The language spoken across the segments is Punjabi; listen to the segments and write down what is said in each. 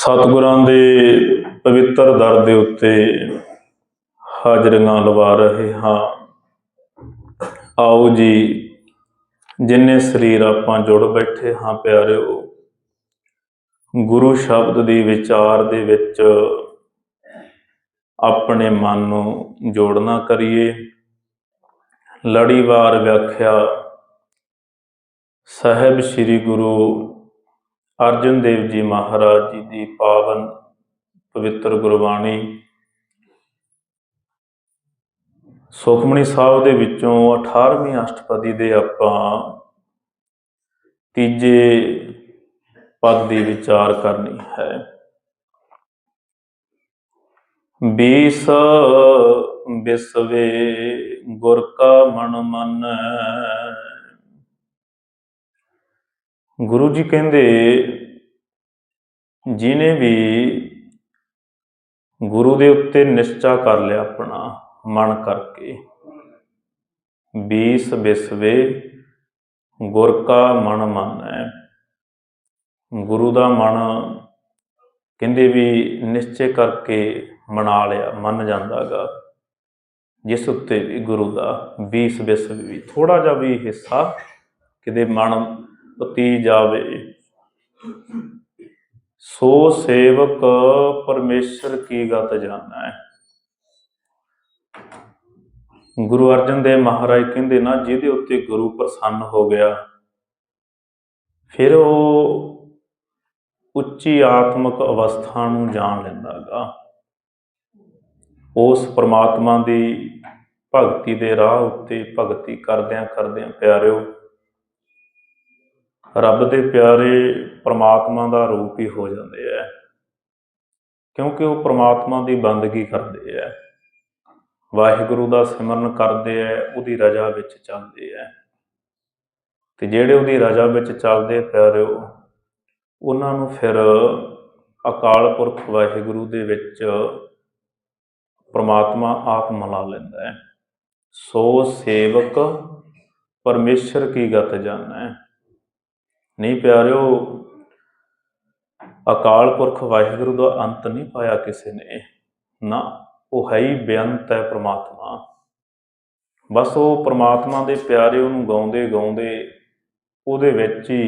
ਸਤਿਗੁਰਾਂ ਦੇ ਪਵਿੱਤਰ ਦਰ ਦੇ ਉੱਤੇ ਹਾਜ਼ਰੀਆਂ ਲਵਾ ਰਹੇ ਹਾਂ। ਆਓ ਜੀ, ਜਿੰਨੇ ਸਰੀਰ ਆਪਾਂ ਜੁੜ ਬੈਠੇ ਹਾਂ ਪਿਆਰਿਓ, ਗੁਰੂ ਸ਼ਬਦ ਦੀ ਵਿਚਾਰ ਦੇ ਵਿੱਚ ਆਪਣੇ ਮਨ ਨੂੰ ਜੋੜਨਾ ਕਰੀਏ। ਲੜੀਵਾਰ ਵਿਆਖਿਆ, ਸਾਹਿਬ ਸ੍ਰੀ ਗੁਰੂ ਅਰਜਨ ਦੇਵ ਜੀ ਮਹਾਰਾਜ ਜੀ ਦੀ ਪਾਵਨ ਪਵਿੱਤਰ ਗੁਰਬਾਣੀ। ਸੁਖਮਣੀ ਸਾਹਿਬ ਦੇ ਵਿੱਚੋਂ 18ਵੀਂ ਅਸ਼ਟਪਦੀ ਦੇ ਆਪਾਂ ਤੀਜੇ ਪਦ ਦੀ ਵਿਚਾਰ ਕਰਨੀ ਹੈ। 20 ਬਿਸਵੇ ਗੁਰ ਕਾ ਮਨ ਮੰਨੈ। ਗੁਰੂ ਜੀ ਕਹਿੰਦੇ ਜਿਨੇ ਵੀ ਗੁਰੂ ਦੇ ਉੱਤੇ ਨਿਸ਼ਚਾ ਕਰ ਲਿਆ ਆਪਣਾ ਮਨ ਕਰਕੇ। 20 ਬਿਸਵੇ, ਗੁਰ ਕਾ ਮਨ ਮੰਨੈ। ਗੁਰੂ ਦਾ ਮਨ ਕਹਿੰਦੇ ਵੀ ਨਿਸ਼ਚੈ ਕਰਕੇ ਮਨਾ ਲਿਆ, ਮੰਨ ਜਾਂਦਾਗਾ ਜਿਸ ਉੱਤੇ ਵੀ ਗੁਰੂ ਦਾ 20 ਬਿਸਵੇ ਵੀ ਥੋੜਾ ਜਿਹਾ ਵੀ ਹਿੱਸਾ ਕਿਤੇ ਮਨ ਪਤੀ ਜਾਵੇ। ਸੋ ਸੇਵਕ ਪਰਮੇਸ਼ਰ ਕੀ ਗਤ ਜਾਣੈ? ਗੁਰੂ ਅਰਜਨ ਦੇਵ ਮਹਾਰਾਜ ਕਹਿੰਦੇ, ਨਾ, ਜਿਹਦੇ ਉੱਤੇ ਗੁਰੂ ਪ੍ਰਸੰਨ ਹੋ ਗਿਆ, ਫਿਰ ਉਹ ਉੱਚੀ ਆਤਮਿਕ ਅਵਸਥਾ ਨੂੰ ਜਾਣ ਲੈਂਦਾਗਾ। ਉਸ ਪ੍ਰਮਾਤਮਾ ਦੀ ਭਗਤੀ ਦੇ ਰਾਹ ਉੱਤੇ ਭਗਤੀ ਕਰਦਿਆਂ ਕਰਦਿਆਂ ਪਿਆਰਿਓ ਰੱਬ ਦੇ ਪਿਆਰੇ ਪ੍ਰਮਾਤਮਾ ਦਾ ਰੂਪ ਹੀ ਹੋ ਜਾਂਦੇ ਐ। ਕਿਉਂਕਿ ਉਹ ਪ੍ਰਮਾਤਮਾ ਦੀ ਬੰਦਗੀ ਕਰਦੇ ਐ। ਵਾਹਿਗੁਰੂ ਦਾ ਸਿਮਰਨ ਕਰਦੇ ਐ, ਉਹਦੀ ਰਜ਼ਾ ਵਿੱਚ ਚੱਲਦੇ ਐ। ਤੇ ਜਿਹੜੇ ਉਹਦੀ ਰਜ਼ਾ ਵਿੱਚ ਚੱਲਦੇ ਪਿਆਰਿਓ, ਉਹਨਾਂ ਨੂੰ ਫਿਰ ਅਕਾਲ ਪੁਰਖ ਵਾਹਿਗੁਰੂ ਦੇ ਵਿੱਚ ਪ੍ਰਮਾਤਮਾ ਆਪ ਮਿਲਾ ਲੈਂਦਾ ਹੈ ਸੋ ਸੇਵਕ ਪਰਮੇਸ਼ਰ ਕੀ ਗਤ ਹੈ ਨਹੀਂ ਪਿਆਰਿਓ, ਅਕਾਲ ਪੁਰਖ ਵਾਹਿਗੁਰੂ ਦਾ ਅੰਤ ਨਹੀਂ ਪਾਇਆ ਕਿਸੇ ਨੇ। ਨਾ, ਉਹ ਹੈ ਹੀ ਬੇਅੰਤ ਹੈ ਪ੍ਰਮਾਤਮਾ। ਬਸ ਉਹ ਪ੍ਰਮਾਤਮਾ ਦੇ ਪਿਆਰੇ ਉਹਨੂੰ ਗਾਉਂਦੇ ਗਾਉਂਦੇ ਉਹਦੇ ਵਿੱਚ ਹੀ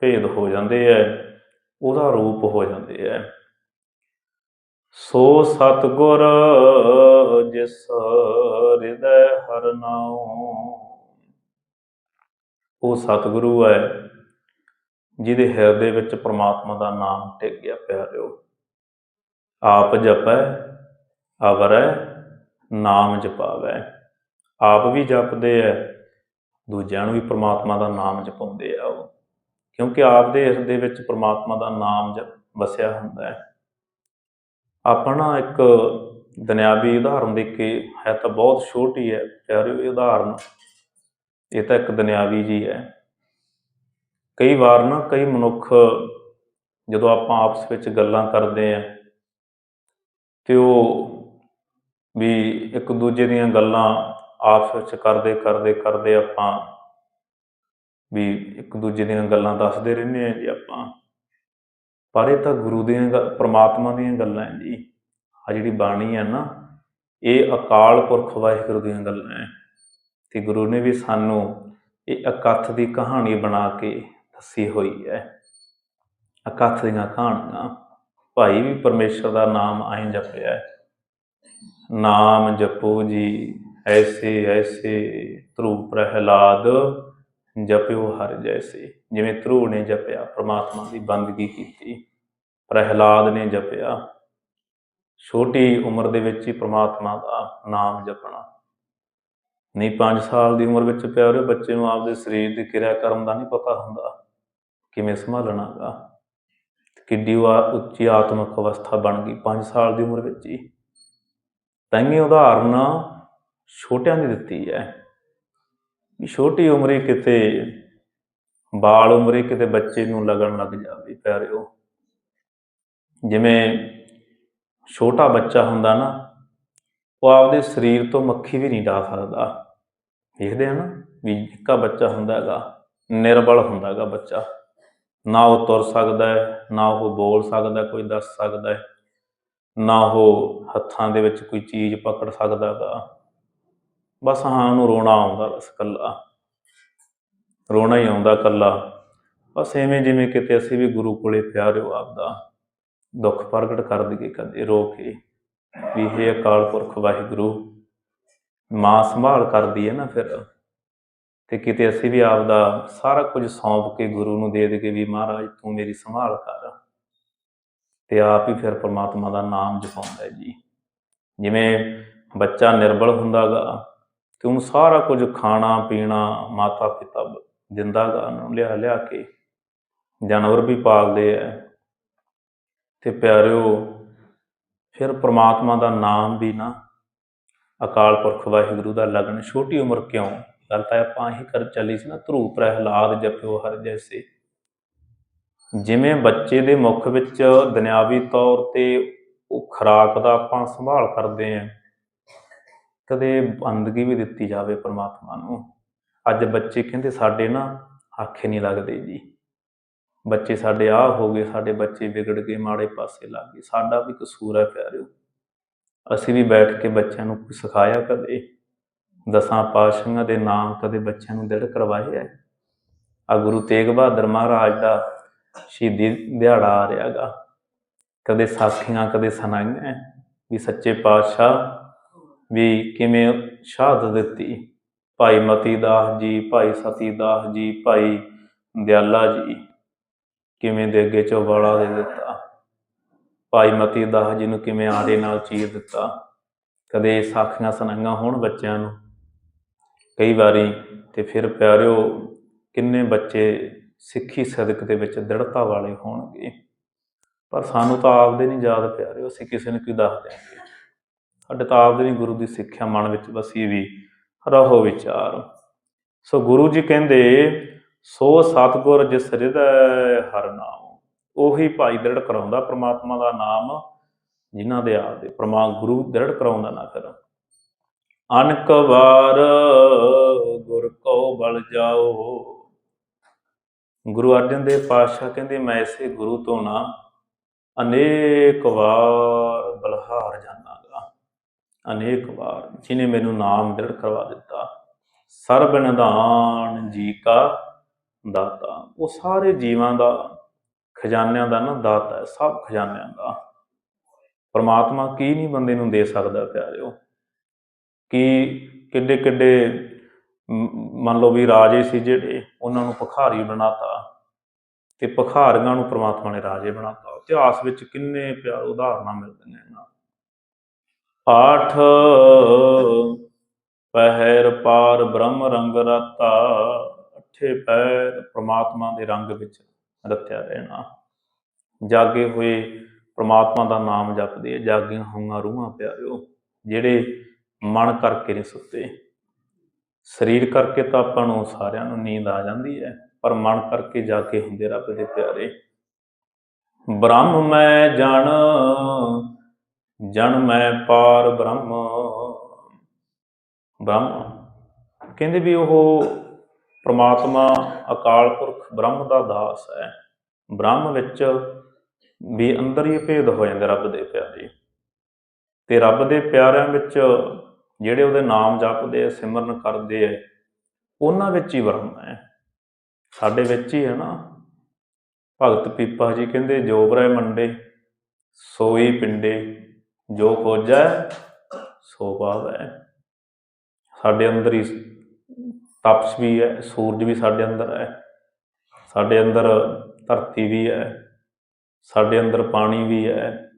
ਭੇਦ ਹੋ ਜਾਂਦੇ ਐ, ਉਹਦਾ ਰੂਪ ਹੋ ਜਾਂਦੇ ਐ। ਸੋ ਸਤਗੁਰ ਜਿਸ ਹਿਰਦੈ ਹਰ ਨਾਉ ਉਹ ਸਤਿਗੁਰੂ ਹੈ, ਜਿਹਦੇ ਹਿਰਦੇ ਵਿੱਚ ਪ੍ਰਮਾਤਮਾ ਦਾ ਨਾਮ ਟਿਕ ਗਿਆ ਪਿਆਰਿਓ ਆਪ ਜਪੈ, ਅਵਰੈ, ਨਾਮ ਜਪਾਵੈ। ਆਪ ਵੀ ਜਪਦੇ ਐ, ਦੂਜਿਆਂ ਨੂੰ ਵੀ ਪ੍ਰਮਾਤਮਾ ਦਾ ਨਾਮ ਜਪਾਉਂਦੇ ਆ ਉਹ। ਕਿਉਂਕਿ ਆਪ ਦੇ ਹਿਰਦੇ ਵਿੱਚ ਪ੍ਰਮਾਤਮਾ ਦਾ ਨਾਮ ਜਪ ਵਸਿਆ ਹੁੰਦਾ ਹੈ ਆਪਣਾ ਇੱਕ ਦੁਨਿਆਵੀ ਉਦਾਹਰਨ ਦੇ ਕੇ ਹੈ ਤਾਂ ਬਹੁਤ ਛੋਟੀ ਹੈ ਪਿਆਰੇ ਉਦਾਹਰਨ। ਇਹ ਤਾਂ ਇੱਕ ਦੁਨਿਆਵੀ ਜੀ ਹੈ। ਕਈ ਵਾਰ ਨਾ ਕਈ ਮਨੁੱਖ ਜਦੋਂ ਆਪਾਂ ਆਪਸ ਵਿੱਚ ਗੱਲਾਂ ਕਰਦੇ ਆ ਤੇ ਉਹ ਵੀ ਇੱਕ ਦੂਜੇ ਦੀਆਂ ਗੱਲਾਂ ਆਪਸ ਵਿੱਚ ਕਰਦੇ ਕਰਦੇ ਕਰਦੇ ਆਪਾਂ ਵੀ ਇੱਕ ਦੂਜੇ ਦੀਆਂ ਗੱਲਾਂ ਦੱਸਦੇ ਰਹਿੰਦੇ ਆ ਜੀ ਆਪਾਂ। ਪਰ ਇਹ ਤਾਂ ਗੁਰੂ ਦੀਆਂ ਗ- ਪ੍ਰਮਾਤਮਾ ਦੀਆਂ ਗੱਲਾਂ ਹੈ ਜੀ। ਆ ਜਿਹੜੀ ਬਾਣੀ ਹੈ ਨਾ, ਇਹ ਅਕਾਲ ਪੁਰਖ ਵਾਹਿਗੁਰੂ ਦੀਆਂ ਗੱਲਾਂ ਹੈ। ਤੇ ਗੁਰੂ ਨੇ ਵੀ ਸਾਨੂੰ ਇਹ ਇਕੱਠ ਦੀ ਕਹਾਣੀ ਬਣਾ ਕੇ ਦੱਸੀ ਹੋਈ ਹੈ। ਇਕੱਠ ਦੀਆਂ ਕਹਾਣੀਆਂ ਭਾਈ ਵੀ ਪਰਮੇਸ਼ਰ ਦਾ ਨਾਮ ਆਏ ਜਪਿਆ ਹੈ। ਨਾਮ ਜਪੋ ਜੀ, ਐਸੇ ਐਸੇ ਧਰੂ ਪ੍ਰਹਿਲਾਦ, ਜਪਿਓ ਹਰ ਜੈਸੇ। ਜਿਵੇਂ ਧਰੂ ਨੇ ਜਪਿਆ, ਪ੍ਰਮਾਤਮਾ ਦੀ ਬੰਦਗੀ ਕੀਤੀ, ਪ੍ਰਹਿਲਾਦ ਨੇ ਜਪਿਆ। ਛੋਟੀ ਉਮਰ ਦੇ ਵਿੱਚ ਹੀ ਪ੍ਰਮਾਤਮਾ ਦਾ ਨਾਮ ਜਪਣਾ। ਨਹੀਂ 5 ਸਾਲ ਦੀ ਉਮਰ ਵਿੱਚ ਪਿਆਰੇ ਬੱਚੇ ਨੂੰ ਆਪਦੇ ਸਰੀਰ ਦੀ ਕਿਰਿਆ ਕਰਮ ਦਾ ਨਹੀਂ ਪਤਾ ਹੁੰਦਾ। ਕਿਵੇਂ ਸੰਭਾਲਣਾਗਾ? ਕਿੱਡੀ ਉਹ ਆ- ਉੱਚੀ ਆਤਮਿਕ ਅਵਸਥਾ ਬਣ ਗਈ 5 ਸਾਲ ਦੀ ਉਮਰ ਵਿੱਚ ਹੀ। ਤੰਗੀ ਉਦਾਹਰਨ ਛੋਟਿਆਂ ਦੀ ਦਿੱਤੀ ਹੈ। ਵੀ ਛੋਟੀ ਉਮਰੇ ਕਿਤੇ, ਬਾਲ ਉਮਰੇ ਕਿਤੇ ਬੱਚੇ ਨੂੰ ਲੱਗਣ ਲੱਗ ਜਾਵੇ ਪਿਆਰਿਓ। ਜਿਵੇਂ ਛੋਟਾ ਬੱਚਾ ਹੁੰਦਾ ਨਾ, ਉਹ ਆਪਦੇ ਸਰੀਰ ਤੋਂ ਮੱਖੀ ਵੀ ਨਹੀਂ ਡਾ ਸਕਦਾ। ਦੇਖਦੇ ਆ ਨਾ ਵੀ ਨਿੱਕਾ ਬੱਚਾ ਹੁੰਦਾ ਹੈਗਾ, ਨਿਰਬਲ ਹੁੰਦਾ ਹੈਗਾ ਬੱਚਾ। ਨਾ ਉਹ ਤੁਰ ਸਕਦਾ ਹੈ, ਨਾ ਉਹ ਬੋਲ ਸਕਦਾ, ਕੋਈ ਦੱਸ ਸਕਦਾ ਹੈ। ਨਾ ਉਹ ਹੱਥਾਂ ਦੇ ਵਿੱਚ ਕੋਈ ਚੀਜ਼ ਪਕੜ ਸਕਦਾ ਗਾ ਬਸ ਹਾਂ, ਉਹਨੂੰ ਰੋਣਾ ਆਉਂਦਾ ਬਸ ਕੱਲਾ ਰੋਣਾ ਹੀ ਆਉਂਦਾ ਕੱਲਾ ਬਸ ਐਵੇਂ ਜਿਵੇਂ ਕਿਤੇ ਅਸੀਂ ਵੀ ਗੁਰੂ ਕੋਲੇ ਪਿਆਰਿਓ ਆਪਦਾ ਦੁੱਖ ਪ੍ਰਗਟ ਕਰ ਦਈਏ ਕਦੇ ਰੋ ਕੇ। ਵੀ ਇਹ ਅਕਾਲ ਪੁਰਖ ਵਾਹਿਗੁਰੂ ਮਾਂ ਸੰਭਾਲ ਕਰਦੀ ਹੈ ਨਾ ਫਿਰ। ਤੇ ਕਿਤੇ ਅਸੀਂ ਵੀ ਆਪਦਾ ਸਾਰਾ ਕੁਝ ਸੌਂਪ ਕੇ ਗੁਰੂ ਨੂੰ ਦੇ ਦੇ ਕੇ ਵੀ ਮਹਾਰਾਜ ਤੂੰ ਮੇਰੀ ਸੰਭਾਲ ਕਰ। ਤੇ ਆਪ ਹੀ ਫਿਰ ਪ੍ਰਮਾਤਮਾ ਦਾ ਨਾਮ ਜਪਾਉਂਦਾ ਹੈ ਜੀ। ਜਿਵੇਂ ਬੱਚਾ ਨਿਰਬਲ ਹੁੰਦਾਗਾ, ਤੇ ਉਹਨੂੰ ਸਾਰਾ ਕੁਝ ਖਾਣਾ, ਪੀਣਾ ਮਾਤਾ ਪਿਤਾ ਬ- ਦਿੰਦਾਗਾ, ਉਹਨੂੰ ਲਿਆ ਲਿਆ ਕੇ। ਜਾਨਵਰ ਵੀ ਪਾਲਦੇ ਐ ਤੇ ਪਿਆਰਿਓ, ਫਿਰ ਪ੍ਰਮਾਤਮਾ ਦਾ ਨਾਮ ਵੀ ਨਾ ਅਕਾਲ ਪੁਰਖ ਵਾਹਿਗੁਰੂ ਦਾ ਲਗਨ ਛੋਟੀ ਉਮਰ ਕਿਉਂ? ਗੱਲ ਤਾਂ ਆਪਾਂ ਹੀ ਕਰ ਚੱਲੀ ਸੀ ਨਾ ਧਰੂ ਪ੍ਰਹਿਲਾਦ ਜਪਿਓ ਹਰ ਜੈਸੇ। ਜਿਵੇਂ ਬੱਚੇ ਦੇ ਮੁਖ ਵਿੱਚ ਦੁਨਿਆਵੀ ਤੌਰ ਤੇ ਉਹ ਖੁਰਾਕ ਦਾ ਆਪਾਂ ਸੰਭਾਲ ਕਰਦੇ ਆਂ, ਕਦੇ ਬੰਦਗੀ ਵੀ ਦਿੱਤੀ ਜਾਵੇ ਪ੍ਰਮਾਤਮਾ ਨੂੰ। ਅੱਜ ਬੱਚੇ ਕਹਿੰਦੇ ਸਾਡੇ ਨਾ ਆਖੇ ਨਹੀਂ ਲੱਗਦੇ ਜੀ। ਬੱਚੇ ਸਾਡੇ ਆਹ ਹੋ ਗਏ, ਸਾਡੇ ਬੱਚੇ ਵਿਗੜ ਗਏ, ਮਾੜੇ ਪਾਸੇ ਲੱਗ ਗਏ। ਸਾਡਾ ਵੀ ਕਸੂਰ ਹੈ ਪਿਆਰਿਓ। ਅਸੀਂ ਵੀ ਬੈਠ ਕੇ ਬੱਚਿਆਂ ਨੂੰ ਸਿਖਾਇਆ ਕਦੇ, ਦਸਾਂ ਪਾਤਸ਼ਾਹਾਂ ਦੇ ਨਾਮ ਕਦੇ ਬੱਚਿਆਂ ਨੂੰ ਦ੍ਰਿੜ ਕਰਵਾਏ ਹੈ ਆ ਗੁਰੂ ਤੇਗ ਬਹਾਦਰ ਮਹਾਰਾਜ ਦਾ ਸ਼ਹੀਦੀ ਦਿਹਾੜਾ ਆ ਰਿਹਾਗਾ ਕਦੇ ਸਾਖੀਆਂ, ਕਦੇ ਸੁਣਾਈਆਂ ਵੀ ਸੱਚੇ ਪਾਤਸ਼ਾਹ ਵੀ ਕਿਵੇਂ ਸ਼ਹਾਦਤ ਦਿੱਤੀ। ਭਾਈ ਮਤੀ ਦਾਸ ਜੀ, ਭਾਈ ਸਤੀ ਦਾਸ ਜੀ, ਭਾਈ ਦਿਆਲਾ ਜੀ, ਕਿਵੇਂ ਦੇ ਅੱਗੇ ਚੋਬਾਲਾ ਦੇ ਦਿੱਤਾ। ਭਾਈ ਮਤੀ ਦਾਸ ਜੀ ਨੂੰ ਕਿਵੇਂ ਆਰੇ ਨਾਲ ਚੀਰ ਦਿੱਤਾ, ਕਦੇ ਸਾਖੀਆਂ ਸੁਣਾਈਆਂ ਹੋਣ ਬੱਚਿਆਂ ਨੂੰ? ਕਈ ਵਾਰੀ ਤੇ ਫਿਰ ਪਿਆਰਿਓ, ਕਿੰਨੇ ਬੱਚੇ ਸਿੱਖੀ ਸਦਕ ਦੇ ਵਿੱਚ ਦ੍ਰਿੜਤਾ ਵਾਲੇ ਹੋਣਗੇ? ਪਰ ਸਾਨੂੰ ਤਾਂ ਆਪਦੇ ਨਹੀਂ ਯਾਦ ਪਿਆਰਿਓ ਅਸੀਂ ਕਿਸੇ ਨੂੰ ਕੀ ਦੱਸ ਦਿਆਂਗੇ? ਸਾਡੇ ਤਾਂ ਆਪਦੇ ਨਹੀਂ ਗੁਰੂ ਦੀ ਸਿੱਖਿਆ ਮਨ ਵਿੱਚ ਵਸੀ ਵੀ ਰਹੋ ਵਿਚਾਰ। ਸੋ ਗੁਰੂ ਜੀ ਕਹਿੰਦੇ, ਸੋ ਸਤਗੁਰ ਜਿਸ ਹਿਰਦੈ ਹਰ ਨਾਮ। ਉਹੀ ਭਾਈ ਦ੍ਰਿੜ ਕਰਾਉਂਦਾ, ਪ੍ਰਮਾਤਮਾ ਦਾ ਨਾਮ ਜਿਨ੍ਹਾਂ ਦੇ ਆਪਦੇ ਪ੍ਰਮਾ ਗੁਰੂ ਦ੍ਰਿੜ ਕਰਾਉਂਦਾ ਨਾ ਫਿਰ ਅਨਕ ਵਾਰ ਗੁਰ ਕੋ ਬਲ ਜਾਓ। ਗੁਰੂ ਅਰਜਨ ਦੇਵ ਪਾਤਸ਼ਾਹ ਕਹਿੰਦੇ, ਮੈਂ ਇਸੇ ਗੁਰੂ ਤੋਂ ਨਾ ਅਨੇਕ ਵਾਰ ਬਲਹਾਰ ਜਾਣਾਗਾ। ਅਨੇਕ ਵਾਰ ਜਿਨੇ ਮੈਨੂੰ ਨਾਮ ਦ੍ਰਿੜ ਕਰਵਾ ਦਿੱਤਾ। ਸਰਬ ਨਿਧਾਨ ਜੀ ਕਾ ਦਾਤਾ। ਉਹ ਸਾਰੇ ਜੀਵਾਂ ਦਾ ਖਜ਼ਾਨਿਆਂ ਦਾ ਨਾ ਦਾਤਾ ਹੈ, ਸਭ ਖਜ਼ਾਨਿਆਂ ਦਾ। ਪਰਮਾਤਮਾ ਕੀ ਨਹੀਂ ਬੰਦੇ ਨੂੰ ਦੇ ਸਕਦਾ ਪਿਆਰਿਓ? ਕਿ ਕਿੱਡੇ ਕਿੱਡੇ ਮੰਨ ਲਓ ਵੀ ਰਾਜੇ ਸੀ ਜਿਹੜੇ ਉਹਨਾਂ ਨੂੰ ਭਖਾਰੀ ਬਣਾਤਾ ਤੇ ਭਖਾਰੀਆਂ ਨੂੰ ਪ੍ਰਮਾਤਮਾ ਨੇ ਰਾਜੇ ਬਣਾਤਾ। ਇਤਿਹਾਸ ਵਿੱਚ ਕਿੰਨੇ ਪਿਆਰ ਉਦਾਹਰਨਾਂ ਮਿਲਦੀਆਂ ਇਹਨਾਂ ਆਠ ਪਹਿਰ ਪਾਰ ਬ੍ਰਹਮ ਰੰਗ ਰਤਾ, ਅੱਠੇ ਪੈਰ ਪ੍ਰਮਾਤਮਾ ਦੇ ਰੰਗ ਵਿੱਚ ਰੱਖਿਆ ਰਹਿਣਾ। ਜਾਗੇ ਹੋਏ ਪ੍ਰਮਾਤਮਾ ਦਾ ਨਾਮ ਜਪਦੇ ਆ, ਜਾਗੀਆਂ ਹੋਈਆਂ ਰੂਹਾਂ ਪਿਆਰਿਓ, ਜਿਹੜੇ ਮਨ ਕਰਕੇ ਨਹੀਂ ਸੁੱਤੇ। ਸਰੀਰ ਕਰਕੇ ਤਾਂ ਆਪਾਂ ਨੂੰ ਸਾਰਿਆਂ ਨੂੰ ਨੀਂਦ ਆ ਜਾਂਦੀ ਹੈ, ਪਰ ਮਨ ਕਰਕੇ ਜਾਗੇ ਹੁੰਦੇ ਰੱਬ ਦੇ ਪਿਆਰੇ। ਬ੍ਰਹਮ ਮੈਂ ਜਣ ਜਣ ਮੈਂ ਪਾਰ ਬ੍ਰਹਮ। ਬ੍ਰਹਮ। ਕਹਿੰਦੇ ਵੀ ਉਹ ਪ੍ਰਮਾਤਮਾ ਅਕਾਲ ਪੁਰਖ ਬ੍ਰਹਮ ਦਾ ਦਾਸ ਹੈ। ਬ੍ਰਹਮ ਵਿੱਚ ਵੀ ਅੰਦਰ ਹੀ ਭੇਦ ਹੋ ਜਾਂਦੇ ਰੱਬ ਦੇ ਪਿਆਰੇ ਤੇ ਰੱਬ ਦੇ ਪਿਆਰਿਆਂ ਵਿੱਚ ਜਿਹੜੇ ਉਹਦੇ ਨਾਮ ਜਪਦੇ ਆ, ਸਿਮਰਨ ਕਰਦੇ ਆ, ਉਹਨਾਂ ਵਿੱਚ ਹੀ ਬ੍ਰਹਮ ਹੈ। ਸਾਡੇ ਵਿੱਚ ਹੀ ਹੈ ਨਾ। ਭਗਤ ਪੀਪਾ ਜੀ ਕਹਿੰਦੇ, ਜੋ ਬ੍ਰਹਿ ਮੰਡੇ, ਸੋਈ ਪਿੰਡੇ, ਜੋ ਖੋਜੈ, ਸੋ ਪਾਵੈ। ਸਾਡੇ ਅੰਦਰ ਹੀ ਤਪਸ ਵੀ ਹੈ, ਸੂਰਜ ਵੀ ਸਾਡੇ ਅੰਦਰ ਹੈ। ਸਾਡੇ ਅੰਦਰ ਧਰਤੀ ਵੀ ਹੈ, ਸਾਡੇ ਅੰਦਰ ਪਾਣੀ ਵੀ ਹੈ।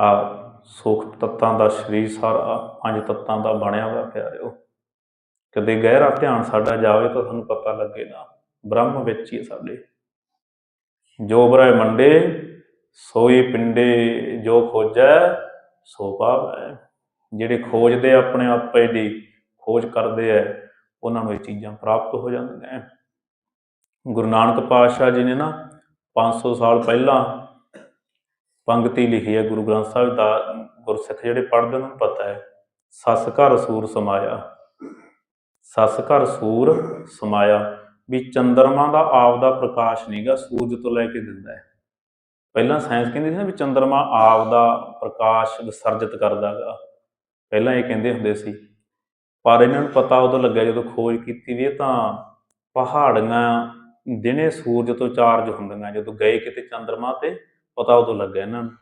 ਆ ਸੁਖ ਤੱਤਾਂ ਦਾ ਸਰੀਰ ਸਾਰਾ, ਪੰਜ ਤੱਤਾਂ ਦਾ ਬਣਿਆ ਹੋਇਆ ਪਿਆਰਿਓ। ਕਦੇ ਗਹਿਰਾ ਧਿਆਨ ਸਾਡਾ ਜਾਵੇ ਤਾਂ ਤੁਹਾਨੂੰ ਪਤਾ ਲੱਗੇ ਨਾ, ਬ੍ਰਹਮ ਵਿੱਚ ਹੀ ਹੈ ਸਾਡੇ। ਜੋ ਬਰੈ ਮੰਡੇ, ਸੋਈ ਪਿੰਡੇ ਜੋ ਖੋਜੈ, ਸੋ ਪਾਵੈ ਜਿਹੜੇ ਖੋਜਦੇ ਆ ਆਪਣੇ ਆਪੇ ਦੀ ਖੋਜ ਕਰਦੇ ਆ ਉਹਨਾਂ ਨੂੰ ਇਹ ਚੀਜ਼ਾਂ ਪ੍ਰਾਪਤ ਹੋ ਜਾਂਦੀਆਂ ਗੁਰੂ ਨਾਨਕ ਪਾਤਸ਼ਾਹ ਜੀ ਨੇ ਨਾ 500 ਸਾਲ ਪਹਿਲਾਂ ਪੰਕਤੀ ਲਿਖੀ ਹੈ ਗੁਰੂ ਗ੍ਰੰਥ ਸਾਹਿਬ ਦਾ ਗੁਰਸਿੱਖ ਜਿਹੜੇ ਪੜ੍ਹਦੇ ਉਹਨਾਂ ਨੂੰ ਪਤਾ ਹੈ ਸੱਸ ਘਰ ਸੂਰ ਸਮਾਇਆ। ਸੱਸ ਘਰ ਸੂਰ ਸਮਾਇਆ ਵੀ ਚੰਦਰਮਾ ਦਾ ਆਪ ਦਾ ਪ੍ਰਕਾਸ਼ ਨਹੀਂਗਾ ਸੂਰਜ ਤੋਂ ਲੈ ਕੇ ਦਿੰਦਾ ਹੈ ਪਹਿਲਾਂ ਸਾਇੰਸ ਕਹਿੰਦੀ ਸੀ ਨਾ ਵੀ ਚੰਦਰਮਾ ਆਪ ਦਾ ਪ੍ਰਕਾਸ਼ ਵਿਸਰਜਿਤ ਕਰਦਾਗਾ ਪਹਿਲਾਂ ਇਹ ਕਹਿੰਦੇ ਹੁੰਦੇ ਸੀ ਪਰ ਇਹਨਾਂ ਨੂੰ ਪਤਾ ਉਦੋਂ ਲੱਗਿਆ ਜਦੋਂ ਖੋਜ ਕੀਤੀ ਵੀ ਇਹ ਤਾਂ ਪਹਾੜੀਆਂ, ਦਿਨੇ ਸੂਰਜ ਤੋਂ ਚਾਰਜ ਹੁੰਦੀਆਂ, ਜਦੋਂ ਗਏ ਕਿਤੇ ਚੰਦਰਮਾ ਤੇ, ਪਤਾ ਉਦੋਂ ਲੱਗਿਆ ਇਹਨਾਂ ਨੂੰ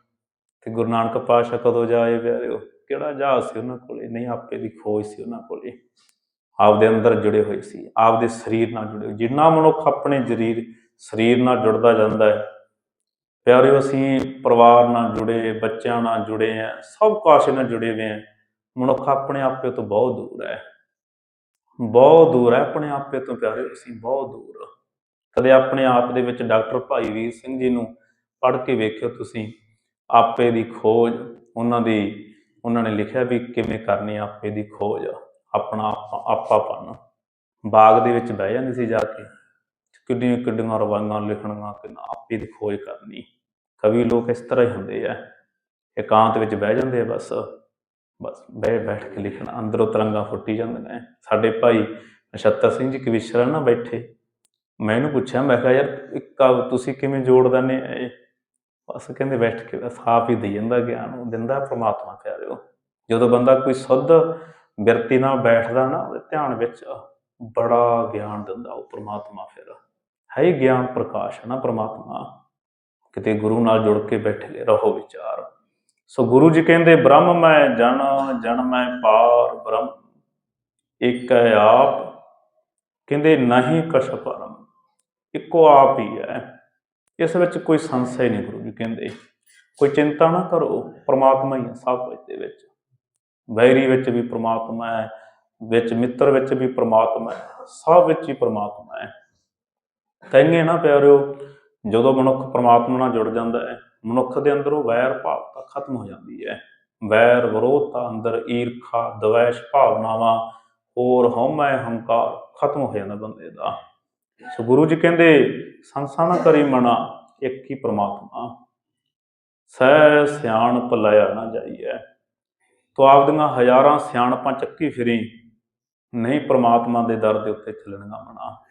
ਤੇ ਗੁਰੂ ਨਾਨਕ ਪਾਤਸ਼ਾਹ ਕਦੋਂ ਜਾਏ ਪਿਆਰਿਓ ਕਿਹੜਾ ਜਹਾਜ਼ ਸੀ ਉਹਨਾਂ ਕੋਲੇ? ਨਹੀਂ, ਆਪੇ ਦੀ ਖੋਜ ਸੀ ਉਹਨਾਂ ਕੋਲੇ। ਆਪਦੇ ਅੰਦਰ ਜੁੜੇ ਹੋਏ ਸੀ, ਆਪਦੇ ਸਰੀਰ ਨਾਲ ਜੁੜੇ ਹੋਏ। ਜਿੰਨਾ ਮਨੁੱਖ ਆਪਣੇ ਜਰੀਰ, ਸਰੀਰ ਨਾਲ ਜੁੜਦਾ ਜਾਂਦਾ ਹੈ, ਪਿਆਰਿਓ, ਅਸੀਂ ਪਰਿਵਾਰ ਨਾਲ ਜੁੜੇ, ਬੱਚਿਆਂ ਨਾਲ ਜੁੜੇ ਆ ਸਭ ਕਾਸੇ ਨਾਲ ਜੁੜੇ ਹੋਏ ਆ ਮਨੁੱਖ ਆਪਣੇ ਆਪੇ ਤੋਂ ਬਹੁਤ ਦੂਰ ਹੈ। ਬਹੁਤ ਦੂਰ ਹੈ, ਆਪਣੇ ਆਪੇ ਤੋਂ ਪਿਆਰੇ ਅਸੀਂ ਬਹੁਤ ਦੂਰ। ਕਦੇ ਆਪਣੇ ਆਪ ਦੇ ਵਿੱਚ ਡਾਕਟਰ ਭਾਈ ਵੀਰ ਸਿੰਘ ਜੀ ਨੂੰ ਪੜ੍ਹ ਕੇ ਵੇਖਿਓ ਤੁਸੀਂ, ਆਪੇ ਦੀ ਖੋਜ, ਉਹਨਾਂ ਦੀ, ਉਹਨਾਂ ਨੇ ਲਿਖਿਆ ਵੀ ਕਿਵੇਂ ਕਰਨੀ ਆਪੇ ਦੀ ਖੋਜ, ਆਪਣਾ ਆਪਾ- ਆਪਾਪਨ। ਬਾਗ ਦੇ ਵਿੱਚ ਬਹਿ ਜਾਂਦੇ ਸੀ ਜਾ ਕੇ, ਕਿੱਡੀਆਂ ਕਿੱਡੀਆਂ ਰਵਾਈਆਂ ਲਿਖਣੀਆਂ ਕਿ ਆਪੇ ਦੀ ਖੋਜ ਕਰਨੀ। ਕਵੀ ਲੋਕ ਇਸ ਤਰ੍ਹਾਂ ਹੀ ਹੁੰਦੇ ਆ, ਇਕਾਂਤ ਵਿੱਚ ਬਹਿ ਜਾਂਦੇ ਆ ਬਸ। ਬਸ ਬਹਿ ਬੈਠ ਕੇ ਲਿਖਣਾ। ਅੰਦਰੋਂ ਤਰੰਗਾਂ ਫੁੱਟੀ ਜਾਂਦੀਆਂ ਹੈ। ਸਾਡੇ ਭਾਈ ਨਛੱਤਰ ਸਿੰਘ ਜੀ ਕਵਿਸ਼ਰਾ ਨਾ ਬੈਠੇ। ਮੈਂ ਇਹਨੂੰ ਪੁੱਛਿਆ, ਮੈਂ ਕਿਹਾ, ਯਾਰ, ਇੱਕ ਤੁਸੀਂ ਕਿਵੇਂ ਜੋੜਦਾ ਦਿੰਦੇ ਬਸ ਕਹਿੰਦੇ ਬੈਠ ਕੇ ਸਾਫ਼ ਹੀ ਦੇ ਜਾਂਦਾ ਗਿਆਨ। ਉਹ ਦਿੰਦਾ ਪ੍ਰਮਾਤਮਾ ਪਿਆਰਿਓ। ਜਦੋਂ ਬੰਦਾ ਕੋਈ ਸੁੱਧ ਬਿਰਤੀ ਨਾਲ ਬੈਠਦਾ ਨਾ, ਉਹਦੇ ਧਿਆਨ ਵਿੱਚ ਬੜਾ ਗਿਆਨ ਦਿੰਦਾ ਉਹ ਪ੍ਰਮਾਤਮਾ ਫਿਰ। ਹੈ ਹੀ ਗਿਆਨ ਪ੍ਰਕਾਸ਼ ਹੈ ਨਾ ਪ੍ਰਮਾਤਮਾ। ਕਿਤੇ ਗੁਰੂ ਨਾਲ ਜੁੜ ਕੇ ਬੈਠੇ ਰਹੋ ਵਿਚਾਰ। ਸੋ ਗੁਰੂ ਜੀ ਕਹਿੰਦੇ, ਬ੍ਰਹਮ ਮੈਂ ਜਨ ਜਨ ਮੈਂ ਪਾਰ, ਬ੍ਰਹਮ ਇੱਕ ਹੈ ਆਪ। ਕਹਿੰਦੇ, ਨਹੀਂ ਕਛ ਪਰਮ, ਇੱਕੋ ਆਪ ਹੀ ਹੈ। ਇਸ ਵਿੱਚ ਕੋਈ ਸੰਸ਼ੈ ਨਹੀਂ ਗੁਰੂ ਜੀ ਕਹਿੰਦੇ। ਕੋਈ ਚਿੰਤਾ ਨਾ ਕਰੋ, ਪ੍ਰਮਾਤਮਾ ਹੀ ਹੈ ਸਭ ਕੁਝ ਦੇ ਵਿੱਚ। ਵੈਰੀ ਵਿੱਚ ਵੀ ਪ੍ਰਮਾਤਮਾ ਹੈ, ਵਿੱਚ ਮਿੱਤਰ ਵਿੱਚ ਵੀ ਪ੍ਰਮਾਤਮਾ ਹੈ, ਸਭ ਵਿੱਚ ਹੀ ਪ੍ਰਮਾਤਮਾ ਹੈ। ਕਹਿੰਗੇ ਨਾ ਪਿਆਰਿਓ, ਜਦੋਂ ਮਨੁੱਖ ਪ੍ਰਮਾਤਮਾ ਨਾਲ ਜੁੜ ਜਾਂਦਾ ਹੈ ਮਨੁੱਖ ਦੇ ਅੰਦਰੋਂ ਵੈਰ ਭਾਵਤਾ ਖਤਮ ਹੋ ਜਾਂਦੀ ਹੈ। ਵੈਰ ਵਿਰੋਧਤਾ ਅੰਦਰ ਈਰਖਾ, ਦਵੈਸ਼ ਭਾਵਨਾਵਾਂ, ਹੋਰ ਹਉਮੈ ਹੰਕਾਰ ਖਤਮ ਹੋ ਜਾਂਦਾ ਬੰਦੇ ਦਾ। ਸੋ ਗੁਰੂ ਜੀ ਕਹਿੰਦੇ ਸੰਸਾ ਕਰੀ ਮਨਾ, ਇੱਕ ਹੀ ਪ੍ਰਮਾਤਮਾ। ਸਹਿ ਸਿਆਣਪ ਲਿਆ ਨਾ ਜਾਈਐ। ਤੋ ਆਪਦੀਆਂ ਹਜ਼ਾਰਾਂ ਸਿਆਣਪਾਂ ਚੱਕੀ ਫਿਰੀ, ਨਹੀਂ ਪ੍ਰਮਾਤਮਾ ਦੇ ਦਰ ਦੇ ਉੱਤੇ ਚੱਲਣਗਾ ਮਨਾ।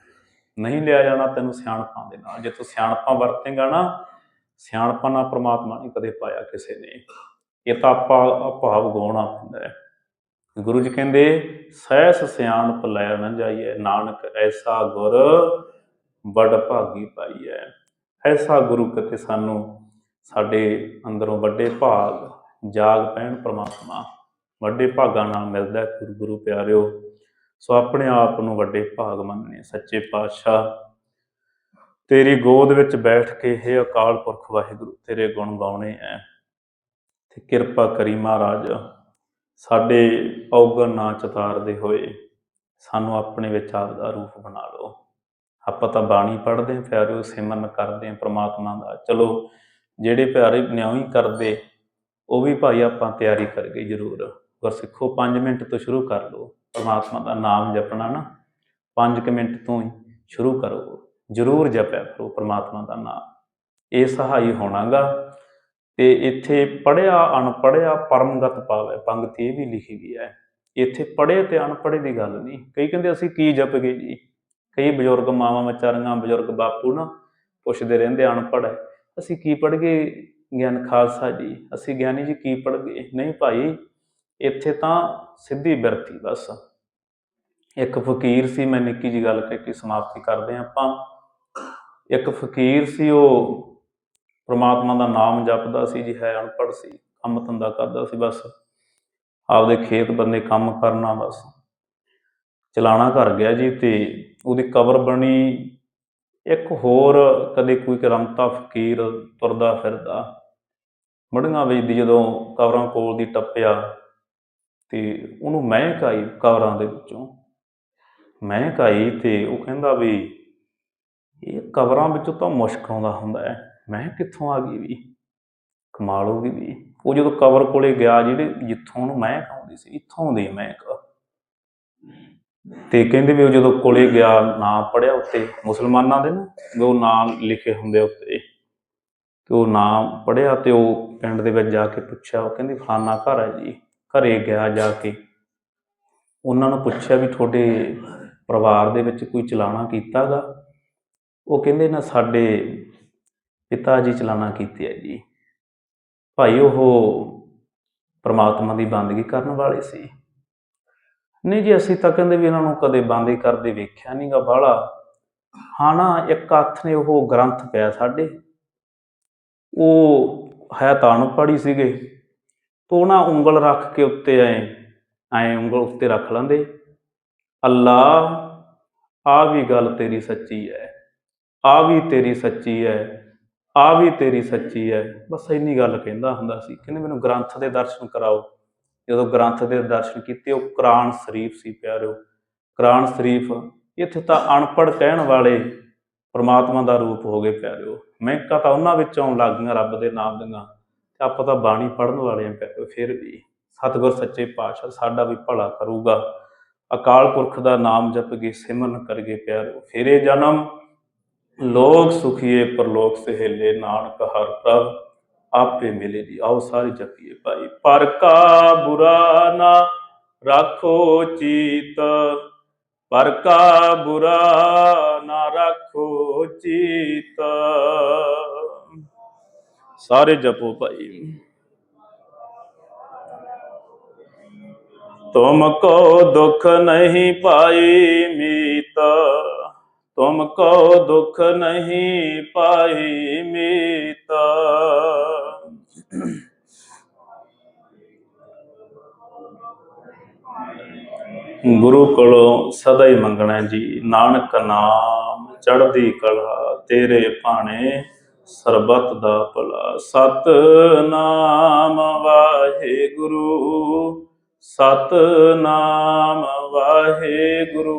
ਨਹੀਂ ਲਿਆ ਜਾਣਾ ਤੈਨੂੰ ਸਿਆਣਪਾਂ ਦੇ ਨਾਲ। ਜੇ ਤੂੰ ਸਿਆਣਪਾਂ ਵਰਤੇਗਾ ਨਾ ਸਿਆਣਪਾਂ ਨਾਲ ਪ੍ਰਮਾਤਮਾ ਨਹੀਂ ਕਦੇ ਪਾਇਆ ਕਿਸੇ ਨੇ। ਇਹ ਤਾਂ ਆਪਾਂ ਭਾਵ ਗਾਉਣਾ ਪੈਂਦਾ ਹੈ। ਗੁਰੂ ਜੀ ਕਹਿੰਦੇ, ਸਹਿਸ ਸਿਆਣਪ ਲੈ ਨਾ ਜਾਈਏ ਨਾਨਕ ਐਸਾ ਗੁਰ ਬੜ ਭਾਗੀ ਪਾਈਐ। ਐਸਾ ਗੁਰੂ ਕਿਤੇ ਸਾਨੂੰ ਸਾਡੇ ਅੰਦਰੋਂ ਵੱਡੇ ਭਾਗ, ਜਾਗ ਪੈਣ ਪ੍ਰਮਾਤਮਾ। ਵੱਡੇ ਭਾਗਾਂ ਨਾਲ ਮਿਲਦਾ ਗੁਰੂ ਗੁਰੂ ਪਿਆਰਿਓ। ਸੋ ਆਪਣੇ ਆਪ ਨੂੰ ਵੱਡੇ ਭਾਗ ਮੰਨਣੇ ਸੱਚੇ ਪਾਤਸ਼ਾਹ ਤੇਰੀ ਗੋਦ ਵਿੱਚ ਬੈਠ ਕੇ ਹੈ ਅਕਾਲ ਪੁਰਖ ਵਾਹਿਗੁਰੂ, ਤੇਰੇ ਗੁਣ ਗਾਉਣੇ ਐ। ਤੇ ਕਿਰਪਾ ਕਰੀ ਮਹਾਰਾਜ, ਸਾਡੇ ਔਗਣ ਨਾ ਚਤਾਰਦੇ ਹੋਏ ਸਾਨੂੰ ਆਪਣੇ ਵਿੱਚ ਆਪ ਦਾ ਰੂਪ ਬਣਾ ਲਓ। ਆਪਾਂ ਤਾਂ ਬਾਣੀ ਪੜ੍ਹਦੇ ਹਾਂ, ਪਿਆਰਿਓ, ਸਿਮਰਨ ਕਰਦੇ ਹਾਂ ਪ੍ਰਮਾਤਮਾ ਦਾ। ਚਲੋ, ਜਿਹੜੇ ਪਿਆਰੇ ਨਿਉਂ ਹੀ ਕਰਦੇ, ਉਹ ਵੀ ਭਾਈ ਆਪਾਂ ਤਿਆਰੀ ਕਰਗੇ ਜ਼ਰੂਰ। ਪਰ ਸਿੱਖੋ 5 ਮਿੰਟ ਤੋਂ ਸ਼ੁਰੂ ਕਰ ਲਓ। ਪ੍ਰਮਾਤਮਾ ਦਾ ਨਾਮ ਜਪਣਾ ਨਾ 5 ਮਿੰਟ ਤੋਂ ਹੀ ਸ਼ੁਰੂ ਕਰੋ। ਜ਼ਰੂਰ ਜਪਿਆ ਕਰੋ ਪ੍ਰਮਾਤਮਾ ਦਾ ਨਾਮ। ਇਹ ਸਹਾਈ ਹੋਣਾਗਾ ਤੇ ਇੱਥੇ ਪੜਿਆ ਅਣਪੜਿਆ ਪਰਮਗਤ ਪਾਵੇ ਪੰਕਤੀ ਇਹ ਵੀ ਲਿਖੀ ਗਈ ਹੈ। ਇੱਥੇ ਪੜ੍ਹੇ ਤੇ ਅਨਪੜ੍ਹੇ ਦੀ ਗੱਲ ਨਹੀਂ। ਕਈ ਕਹਿੰਦੇ ਅਸੀਂ ਕੀ ਜਪ ਗਏ ਜੀ? ਕਈ ਬਜ਼ੁਰਗ ਮਾਵਾਂ ਵਿਚਾਰੀਆਂ, ਬਜ਼ੁਰਗ ਬਾਪੂ ਨਾ ਪੁੱਛਦੇ ਰਹਿੰਦੇ ਅਨਪੜ੍ਹ ਹੈ, ਅਸੀਂ ਕੀ ਪੜ੍ਹ ਗਏ ਗਿਆਨ ਖਾਲਸਾ ਜੀ? ਅਸੀਂ ਗਿਆਨੀ ਜੀ ਕੀ ਪੜ੍ਹ ਗਏ? ਨਹੀਂ ਭਾਈ, ਇੱਥੇ ਤਾਂ ਸਿੱਧੀ ਬਿਰਤੀ ਬਸ। ਇੱਕ ਫਕੀਰ ਸੀ, ਮੈਂ ਨਿੱਕੀ ਜੀ ਗੱਲ ਕਰਕੇ ਸਮਾਪਤੀ ਕਰਦੇ ਹਾਂ ਆਪਾਂ। ਇੱਕ ਫਕੀਰ ਸੀ ਉਹ, ਪ੍ਰਮਾਤਮਾ ਦਾ ਨਾਮ ਜਪਦਾ ਸੀ ਜੀ, ਹੈ ਅਨਪੜ੍ਹ ਸੀ, ਕੰਮ ਧੰਦਾ ਕਰਦਾ ਸੀ ਬਸ। ਆਪਦੇ ਖੇਤ ਬੰਨੇ ਕੰਮ ਕਰਨਾ ਬਸ। ਚਲਾਣਾ ਘਰ ਗਿਆ ਜੀ ਤੇ ਉਹਦੀ ਕਬਰ ਬਣੀ। ਇੱਕ ਹੋਰ ਕਦੇ ਕੋਈ ਕਰਮਤਾ ਫਕੀਰ ਤੁਰਦਾ ਫਿਰਦਾ। ਮੜੀਆਂ ਵੇਚਦੀ ਜਦੋਂ ਕਬਰਾਂ ਕੋਲ ਦੀ ਟੱਪਿਆ ਤੇ ਉਹਨੂੰ ਮਹਿਕ ਆਈ ਕਬਰਾਂ ਦੇ ਵਿੱਚੋਂ। ਮਹਿਕ ਆਈ ਤੇ ਉਹ ਕਹਿੰਦਾ ਵੀ ਇਹ ਕਬਰਾਂ ਵਿੱਚੋਂ ਤਾਂ ਮੁਸ਼ਕ ਆਉਂਦਾ ਹੁੰਦਾ ਹੈ। ਮੈਂ ਕਿੱਥੋਂ ਆ ਗਈ ਵੀ? ਕਮਾਲ ਹੋ ਗਈ ਵੀ। ਉਹ ਜਦੋਂ ਕਬਰ ਕੋਲੇ ਗਿਆ, ਜਿਹੜੇ ਜਿੱਥੋਂ ਉਹਨੂੰ ਮਹਿਕ ਆਉਂਦੀ ਸੀ, ਇੱਥੋਂ ਦੀ ਮਹਿਕ। ਤੇ ਕਹਿੰਦੇ ਵੀ ਉਹ ਜਦੋਂ ਕੋਲੇ ਗਿਆ, ਨਾਂ ਪੜਿਆ ਉੱਤੇ, ਮੁਸਲਮਾਨਾਂ ਦੇ ਨਾ ਉਹ ਨਾਂ ਲਿਖੇ ਹੁੰਦੇ ਉੱਤੇ। ਤੇ ਉਹ ਨਾਂ ਪੜਿਆ ਤੇ ਉਹ ਪਿੰਡ ਦੇ ਵਿੱਚ ਜਾ ਕੇ ਪੁੱਛਿਆ, ਉਹ ਕਹਿੰਦੀ, ਫਲਾਨਾ ਘਰ ਹੈ ਜੀ, ਘਰੇ ਗਿਆ ਜਾ ਕੇ। ਉਹਨਾਂ ਨੂੰ ਪੁੱਛਿਆ ਵੀ ਤੁਹਾਡੇ ਪਰਿਵਾਰ ਦੇ ਵਿੱਚ ਕੋਈ ਚਲਾਣਾ ਕੀਤਾਗਾ? ਉਹ ਕਹਿੰਦੇ ਨਾ ਸਾਡੇ ਪਿਤਾ ਜੀ ਚਲਾਣਾ ਕੀਤੀ ਹੈ ਜੀ। ਭਾਈ ਉਹ ਪ੍ਰਮਾਤਮਾ ਦੀ ਬੰਦਗੀ ਕਰਨ ਵਾਲੇ ਸੀ। ਨਹੀਂ ਜੀ, ਅਸੀਂ ਤਾਂ ਕਹਿੰਦੇ ਵੀ ਇਹਨਾਂ ਨੂੰ ਕਦੇ ਬੰਦੇ ਕਰਦੇ ਵੇਖਿਆ ਨਹੀਂਗਾ ਬਾਹਲਾ। ਹਾਂ ਨਾ, ਇੱਕ ਹੱਥ ਨੇ ਉਹ ਗ੍ਰੰਥ ਪਿਆ ਸਾਡੇ। ਉਹ ਹੈ ਤਾਂ ਅਨਪੜ੍ਹ ਸੀਗੇ। ਤੋ ਨਾ ਉਂਗਲ ਰੱਖ ਕੇ ਉੱਤੇ ਐ ਐ ਉਂਗਲ ਉੱਤੇ ਰੱਖ ਲੈਂਦੇ। ਅੱਲਾ ਆ ਵੀ ਗੱਲ ਤੇਰੀ ਸੱਚੀ ਹੈ। ਆ ਵੀ ਤੇਰੀ ਸੱਚੀ ਹੈ ਆ ਵੀ ਤੇਰੀ ਸੱਚੀ ਹੈ ਬਸ ਇੰਨੀ ਗੱਲ ਕਹਿੰਦਾ ਹੁੰਦਾ ਸੀ, ਕਹਿੰਦੇ ਮੈਨੂੰ ਗ੍ਰੰਥ ਦੇ ਦਰਸ਼ਨ ਕਰਾਓ। ਜਦੋਂ ਗ੍ਰੰਥ ਦੇ ਦਰਸ਼ਨ ਕੀਤੇ, ਉਹ ਕੁਰਾਨ ਸ਼ਰੀਫ ਸੀ ਪਿਆਰਿਓ। ਕੁਰਾਨ ਸ਼ਰੀਫ ਇੱਥੇ ਤਾਂ ਅਨਪੜ੍ਹ ਕਹਿਣ ਵਾਲੇ ਪਰਮਾਤਮਾ ਦਾ ਰੂਪ ਹੋ ਗਏ ਪਿਆਰਿਓ। ਮਹਿਕਾ ਤਾਂ ਉਹਨਾਂ ਵਿੱਚੋਂ ਲੱਗ ਗਈਆਂ ਰੱਬ ਦੇ ਨਾਮ ਦੀਆਂ। ਤੇ ਆਪਾਂ ਤਾਂ ਬਾਣੀ ਪੜ੍ਹਨ ਵਾਲੇ ਆਂ ਪਿਆਰਿਓ, ਫਿਰ ਵੀ ਸਤਿਗੁਰ ਸੱਚੇ ਪਾਤਸ਼ਾਹ ਸਾਡਾ ਵੀ ਭਲਾ ਕਰੂਗਾ। ਅਕਾਲ ਪੁਰਖ ਦਾ ਨਾਮ ਜਪਗੇ ਸਿਮਰਨ ਕਰਗੇ ਪਿਆਰਿਓ। ਫੇਰੇ ਜਨਮ ਲੋਕ ਸੁਖੀਏ ਪਰਲੋਕ ਸਹੇਲੇ ਨਾਨਕ ਹਰ ਪ੍ਰਭ, ਆਪੇ ਮਿਲੇ ਜੀ ਆਓ ਸਾਰੇ ਜਪੀਏ ਭਾਈ। ਪਰ ਕਾ ਬੁਰਾ ਨਾ ਰੱਖੋ ਚੀਤ, ਪਰ ਕਾ ਬੁਰਾ ਨਾ ਰੱਖੋ ਚੀਤ। ਸਾਰੇ ਜਪੋ ਭਾਈ। ਤੁਮ ਕੋ ਦੁਖ ਨਹੀਂ ਪਾਈ ਮੀਤ ਤੁਮ ਕੋ ਦੁਖ ਨਹੀਂ ਪਾਈ ਮੀਤਾ। ਗੁਰੂ ਕੋਲੋਂ ਸਦਾ ਹੀ ਮੰਗਣਾ ਜੀ, ਨਾਨਕ ਨਾਮ ਚੜ੍ਹਦੀ ਕਲਾ, ਤੇਰੇ ਭਾਣੇ ਸਰਬਤ ਦਾ ਭਲਾ। ਸਤ ਨਾਮ ਵਾਹਿਗੁਰੂ ਸਤ ਨਾਮ ਵਾਹਿਗੁਰੂ।